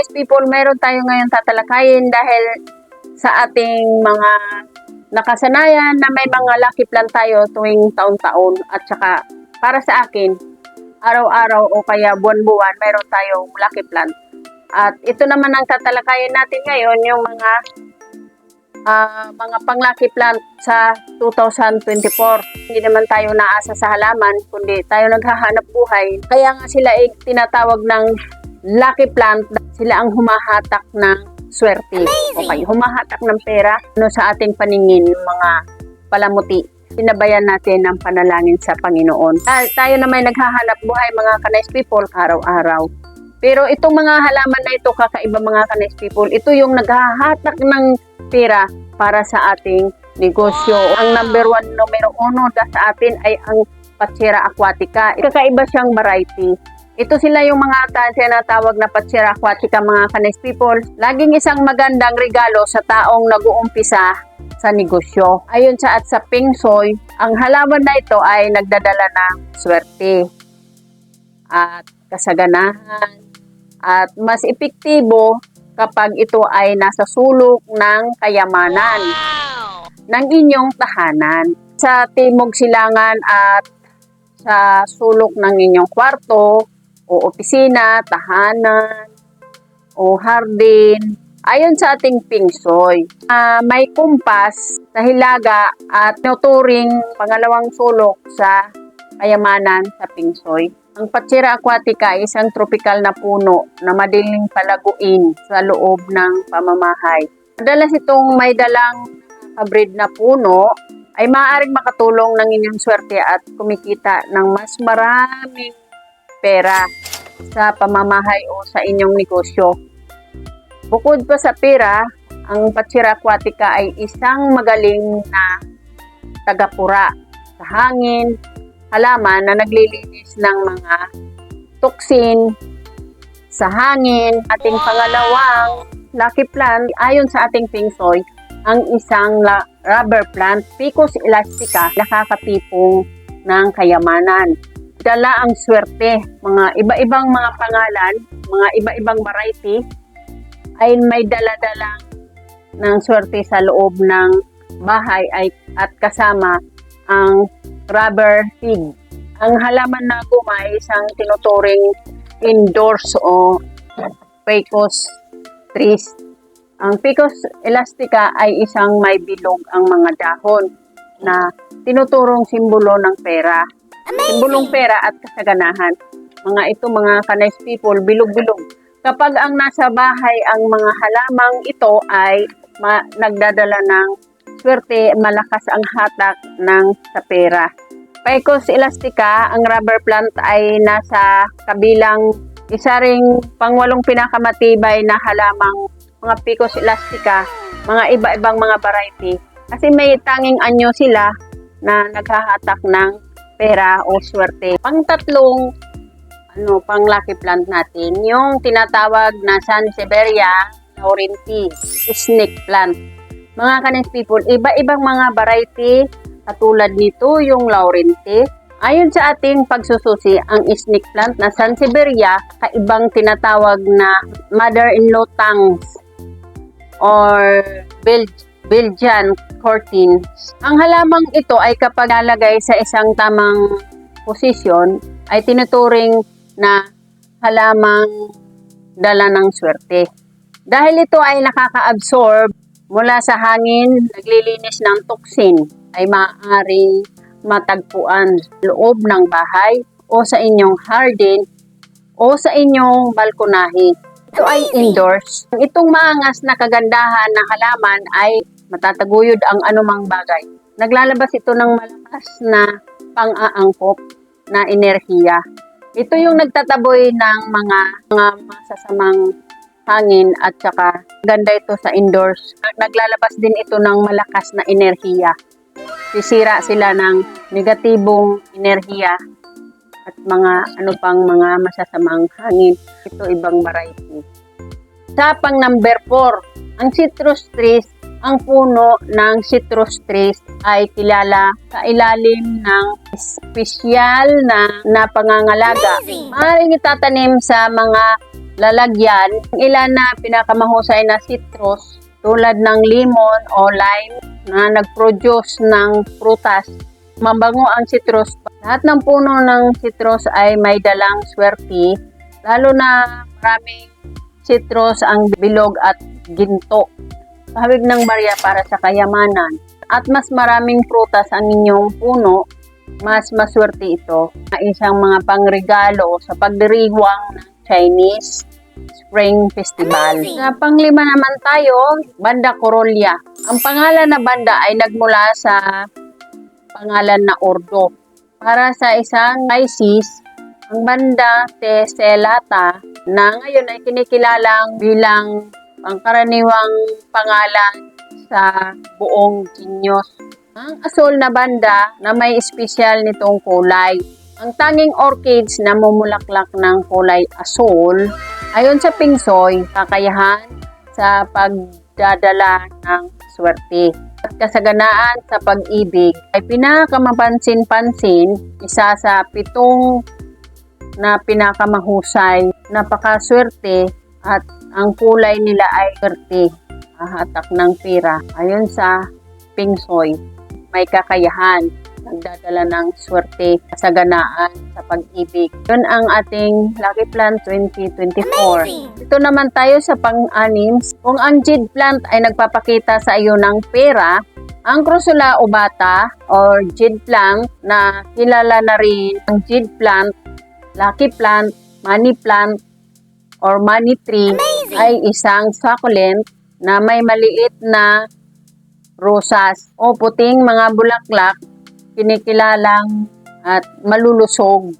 Kanis people, meron tayo ngayon tatalakayin dahil sa ating mga nakasanayan na may mga lucky plan tayo tuwing taon-taon at saka para sa akin, araw-araw o kaya buwan-buwan, meron tayong lucky plan. At ito naman ang tatalakayin natin ngayon, yung mga ah, mga pang-lucky plant sa 2024. Hindi naman tayo naasa sa halaman, kundi tayo naghahanap buhay. Kaya nga sila ay tinatawag ng lucky plant. Sila ang humahatak ng swerte. Okay, humahatak ng pera no, sa ating paningin, mga palamuti. Sinabayan natin ang panalangin sa Panginoon. Ta- tayo na may naghahanap buhay mga kanais people araw-araw. Pero itong mga halaman na ito, kakaiba mga kanais people, ito yung naghahatak ng pera para sa ating negosyo. Ang number one, numero uno sa atin ay ang Patsira Aquatica. Kakaiba siyang variety. Ito sila yung mga ta- tinatawag na Patsira Aquatica mga kanis people. Laging isang magandang regalo sa taong nag-uumpisa sa negosyo. Ayon sa at sa Ping Soy, ang halaman na ito ay nagdadala ng swerte at kasaganahan at mas epektibo kapag ito ay nasa sulok ng kayamanan ng inyong tahanan. Sa timog silangan at sa sulok ng inyong kwarto o opisina, tahanan o hardin. Ayon sa ating pingsoy, ah, may kumpas sa hilaga at nuturing pangalawang sulok sa kayamanan sa pingsoy. Ang Patsira aquatica ay isang tropical na puno na madaling palaguin sa loob ng pamamahay. Madalas itong may dalang hybrid na puno ay maaaring makatulong ng inyong swerte at kumikita ng mas maraming pera sa pamamahay o sa inyong negosyo. Bukod pa sa pera, ang Patsira aquatica ay isang magaling na tagapura sa hangin, halaman na naglilinis ng mga toxin sa hangin. Ating pangalawang lucky plant, ayon sa ating Ping Soy, ang isang rubber plant, Picus elastica, nakakatipong ng kayamanan. Dala ang swerte, mga iba-ibang mga pangalan, mga iba-ibang variety, ay may dala-dala ng swerte sa loob ng bahay ay, at kasama ang rubber pig. Ang halaman na guma ay isang tinuturing indoors o Pecos trees. Ang Picus elastica ay isang may bilog ang mga dahon na tinuturong simbolo ng pera. Simbolong pera at kasaganahan. Mga ito mga kanais people, bilog-bilog. Kapag ang nasa bahay ang mga halamang ito ay ma- nagdadala ng swerte, malakas ang hatak ng sa pera. Pecos elastica, ang rubber plant ay nasa kabilang isa ring pangwalong pinakamatibay na halamang mga Picos elastica, mga iba-ibang mga variety. Kasi may tanging anyo sila na naghahatak ng pera o swerte. Pangtatlong ano, pang lucky plant natin, yung tinatawag na Sansevieria laurentii, snake plant. Mga kanis people, iba-ibang mga variety katulad nito yung laurenti. Ayon sa ating pagsususi, ang snake plant na Sansevieria, kaibang tinatawag na mother-in-law tongues or Bel- Belgian cortins. Ang halamang ito ay kapag lalagay sa isang tamang posisyon, ay tinuturing na halamang dala ng swerte. Dahil ito ay nakaka-absorb mula sa hangin, naglilinis ng toxin, ay maaaring matagpuan sa loob ng bahay o sa inyong garden o sa inyong balkonahe. Ito ay indoors. Itong maangas na kagandahan ng halaman ay matataguyod ang anumang bagay. Naglalabas ito ng malakas na pang-aangkop na enerhiya. Ito yung nagtataboy ng mga mga masasamang hangin at saka ganda ito sa indoors. Naglalabas din ito ng malakas na enerhiya. Sisira sila ng negatibong enerhiya at mga ano pang mga masasamang hangin. Ito ibang variety. Sa pang number 4, ang citrus trees, ang puno ng citrus trees ay kilala sa ilalim ng espesyal na, na pangangalaga. Maaaring itatanim sa mga lalagyan. Ang ilan na pinakamahusay na citrus tulad ng lemon o lime na nag-produce ng prutas. Mabango ang citrus. Lahat ng puno ng citrus ay may dalang swerte, lalo na maraming citrus ang bilog at ginto. Pahawig ng barya para sa kayamanan. At mas maraming prutas ang inyong puno, mas maswerte ito na isang mga pangregalo sa pagdiriwang ng Chinese Spring Festival. Sa panglima naman tayo, Banda Corolla. Ang pangalan na banda ay nagmula sa pangalan na Ordo. Para sa isang ISIS, ang banda Teselata na ngayon ay kinikilalang bilang pangkaraniwang pangalan sa buong Chinyos. Ang asol na banda na may espesyal nitong kulay. Ang tanging orchids na mumulaklak ng kulay asol, ayon sa Pingsoy, kakayahan sa pagdadala ng swerte. At kasaganaan sa pag-ibig ay pinakamapansin-pansin isa sa pitong na pinakamahusay, napakaswerte at ang kulay nila ay swerte, hahatak ng pera. Ayon sa Pingsoy, may kakayahan, nagdadala ng swerte, kasaganaan sa pag-ibig. Yun ang ating Lucky Plant 2024. Ito naman tayo sa pang-anim. Kung ang jade plant ay nagpapakita sa iyo ng pera, ang Crusola obata or jade plant na kilala na rin ang jade plant, lucky plant, money plant, or money tree ay isang succulent na may maliit na rosas o puting mga bulaklak kinikilalang at malulusog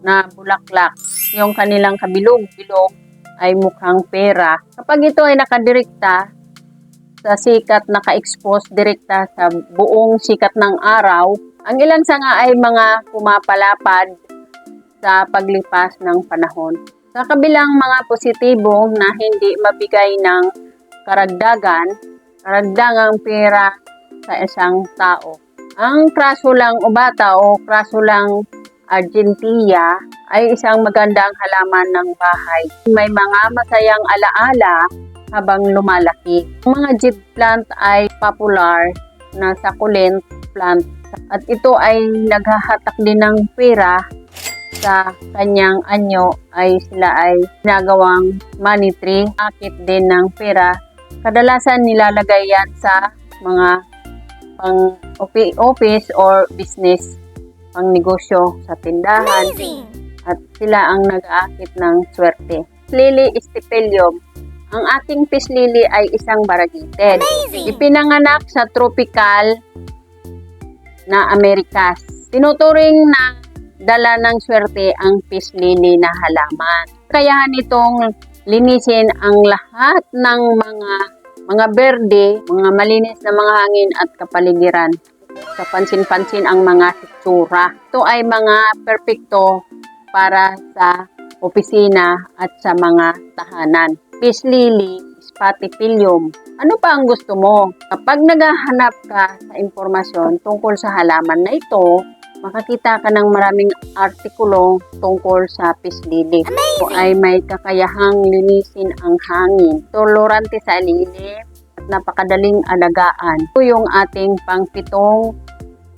na bulaklak. Yung kanilang kabilog-bilog ay mukhang pera. Kapag ito ay nakadirekta sa sikat, naka-expose direkta sa buong sikat ng araw, ang ilan sa nga ay mga pumapalapad sa paglipas ng panahon. Sa kabilang mga positibo na hindi mabigay ng karagdagan, karagdagang pera sa isang tao. Ang krasulang ubata o krasulang argentia ay isang magandang halaman ng bahay. May mga masayang alaala habang lumalaki. Ang mga jib plant ay popular na succulent plant at ito ay naghahatak din ng pera sa kanyang anyo ay sila ay ginagawang money tree, akit din ng pera. Kadalasan nilalagay yan sa mga pang office or business, pang negosyo sa tindahan at sila ang nag-aakit ng swerte. Lily Stipelium. Ang ating peace lily ay isang variegated. Ipinanganak sa tropical na Amerikas. Tinuturing na dala ng swerte ang peace lily na halaman. Kayahan itong linisin ang lahat ng mga mga berde, mga malinis na mga hangin at kapaligiran. Kapansin-pansin ang mga hitsura. Ito ay mga perpekto para sa opisina at sa mga tahanan. Peace lily, spathiphyllum. Ano pa ang gusto mo? Kapag naghahanap ka sa impormasyon tungkol sa halaman na ito, makakita ka ng maraming artikulo tungkol sa peace lily. Ito ay may kakayahang linisin ang hangin, tolerante sa lilim, at napakadaling alagaan. Ito yung ating pangpitong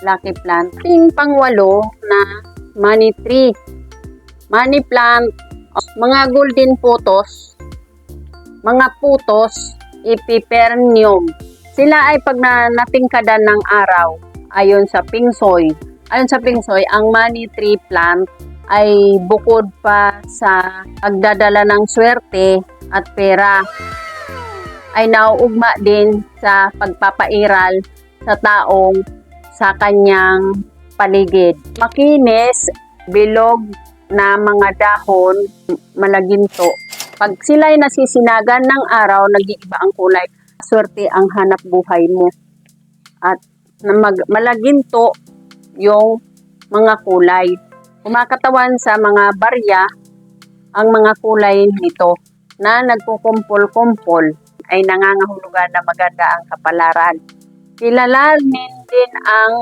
lucky plant. Ating pangwalo na money tree. Money plant, mga golden putos, mga putos, ipipernium. Sila ay pag na natingkadan ng araw, ayon sa Pingsoy. Ayon sa Pingsoy, ang money tree plant ay bukod pa sa pagdadala ng swerte at pera, ay nauugma din sa pagpapairal sa taong sa kanyang paligid. Makinis, bilog na mga dahon, malaginto. Pag sila'y nasisinagan ng araw, nag-iiba ang kulay. Swerte ang hanap buhay mo. At mag- malaginto yung mga kulay. Kumakatawan sa mga barya ang mga kulay nito na nagkukumpol-kumpol ay nangangahulugan na maganda ang kapalaran. Kilalanin din ang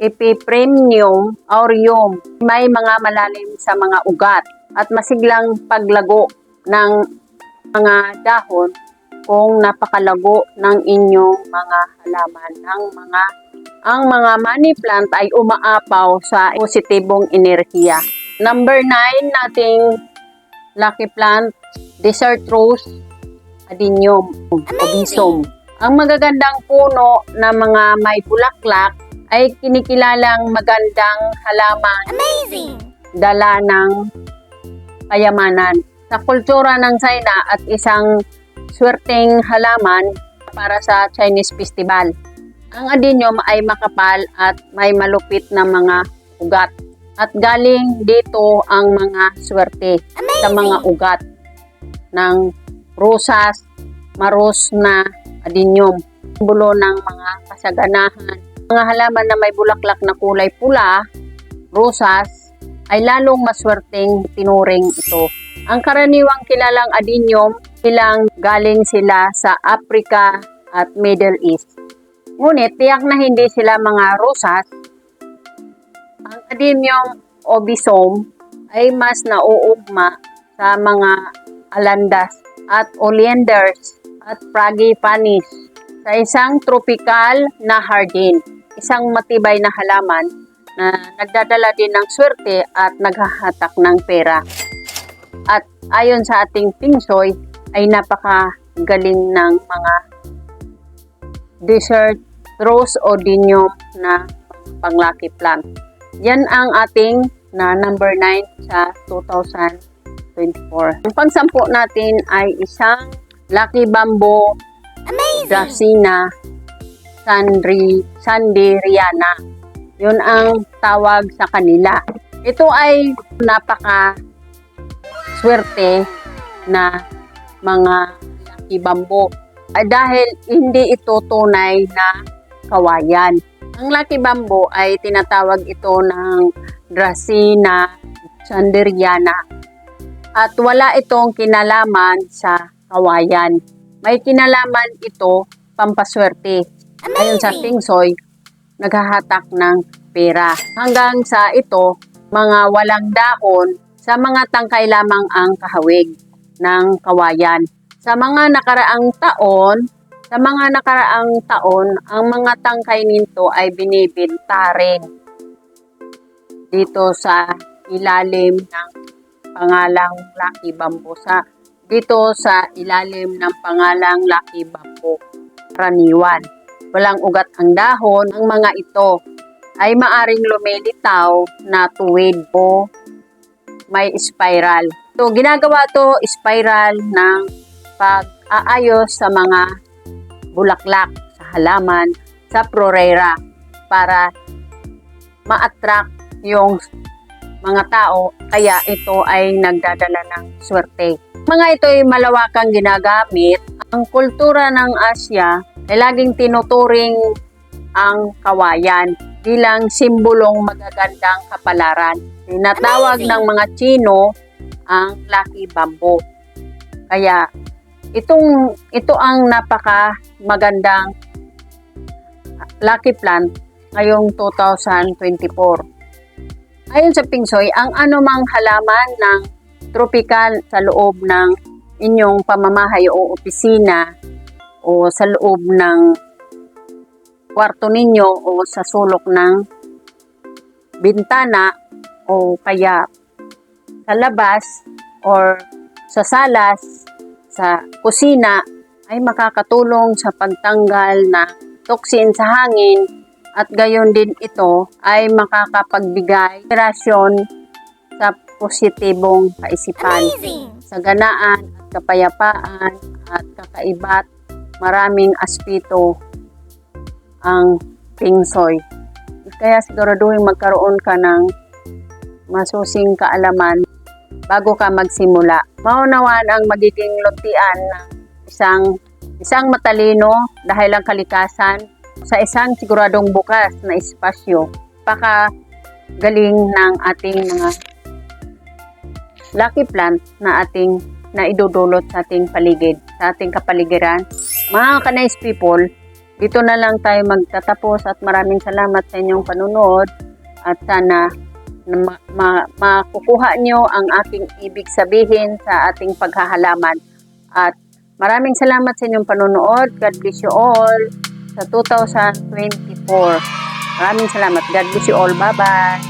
Epipremium aureum. May mga malalim sa mga ugat. at masiglang paglago ng mga dahon kung napakalago ng inyong mga halaman ng mga ang mga money plant ay umaapaw sa positibong enerhiya. Number 9 nating lucky plant, desert rose, adenium, obisum. Ang magagandang puno na mga may bulaklak ay kinikilalang magandang halaman Amazing! dala ng kayamanan. Sa kultura ng China at isang swerteng halaman para sa Chinese festival. Ang adenium ay makapal at may malupit na mga ugat. At galing dito ang mga swerte sa mga ugat ng rosas, maros na adenium. Simbolo ng mga kasaganahan. Mga halaman na may bulaklak na kulay pula, rosas, ay lalong maswerteng tinuring ito. Ang karaniwang kilalang adenium, ilang galing sila sa Africa at Middle East. Ngunit tiyak na hindi sila mga rosas. Ang adenium obisum ay mas nauugma sa mga alandas at oleanders at frangipanies sa isang tropical na hardin, isang matibay na halaman na nagdadala din ng swerte at naghahatak ng pera. At ayon sa ating pingsoy, ay napakagaling ng mga desert rose o dinium na pang-lucky plant. Yan ang ating na number 9 sa 2024. Ang pangsampu natin ay isang lucky bamboo Amazing! Dracena Sandri, Sanderiana. Yun ang tawag sa kanila. Ito ay napaka swerte na mga lucky bamboo. Ay dahil hindi ito tunay na kawayan. Ang lucky bamboo ay tinatawag ito ng Dracena Sanderiana at wala itong kinalaman sa kawayan. May kinalaman ito pampaswerte. Ayon sa Amazing! Feng Shui, naghahatak ng pera. Hanggang sa ito, mga walang dahon, sa mga tangkay lamang ang kahawig ng kawayan. Sa mga nakaraang taon, sa mga nakaraang taon, ang mga tangkay nito ay binibenta rin dito sa ilalim ng pangalang Lucky Bamboo. Sa, dito sa ilalim ng pangalang Lucky Bamboo. Raniwan. Walang ugat ang dahon. Ang mga ito ay maaring lumilitaw na tuwid o may spiral. So, ginagawa to spiral ng pag-aayos sa mga bulaklak sa halaman sa prorera para ma-attract yung mga tao kaya ito ay nagdadala ng swerte. Mga ito ay malawakang ginagamit. Ang kultura ng Asya ay laging tinuturing ang kawayan bilang simbolong magagandang kapalaran. Tinatawag ng mga Chino ang lucky bamboo. Kaya itong ito ang napaka magandang lucky plant ngayong 2024. Ayon sa Pingsoy, ang anumang halaman ng tropical sa loob ng inyong pamamahay o opisina o sa loob ng kwarto ninyo o sa sulok ng bintana o kaya sa labas or sa salas, sa kusina ay makakatulong sa pagtanggal ng toxin sa hangin at gayon din ito ay makakapagbigay inspirasyon sa positibong kaisipan Amazing! sa ganaan at kapayapaan at kakaibat maraming aspito ang pingsoy. Kaya siguraduhin magkaroon ka ng masusing kaalaman bago ka magsimula. Maunawaan ang magiging luntian ng isang isang matalino dahil ang kalikasan sa isang siguradong bukas na espasyo. Paka galing ng ating mga lucky plant na ating na idudulot sa ating paligid, sa ating kapaligiran. Mga kanais people, dito na lang tayo magtatapos at maraming salamat sa inyong panunood at sana na ma- ma- makukuha nyo ang aking ibig sabihin sa ating paghahalaman. At maraming salamat sa inyong panonood. God bless you all sa 2024. Maraming salamat. God bless you all. Bye-bye.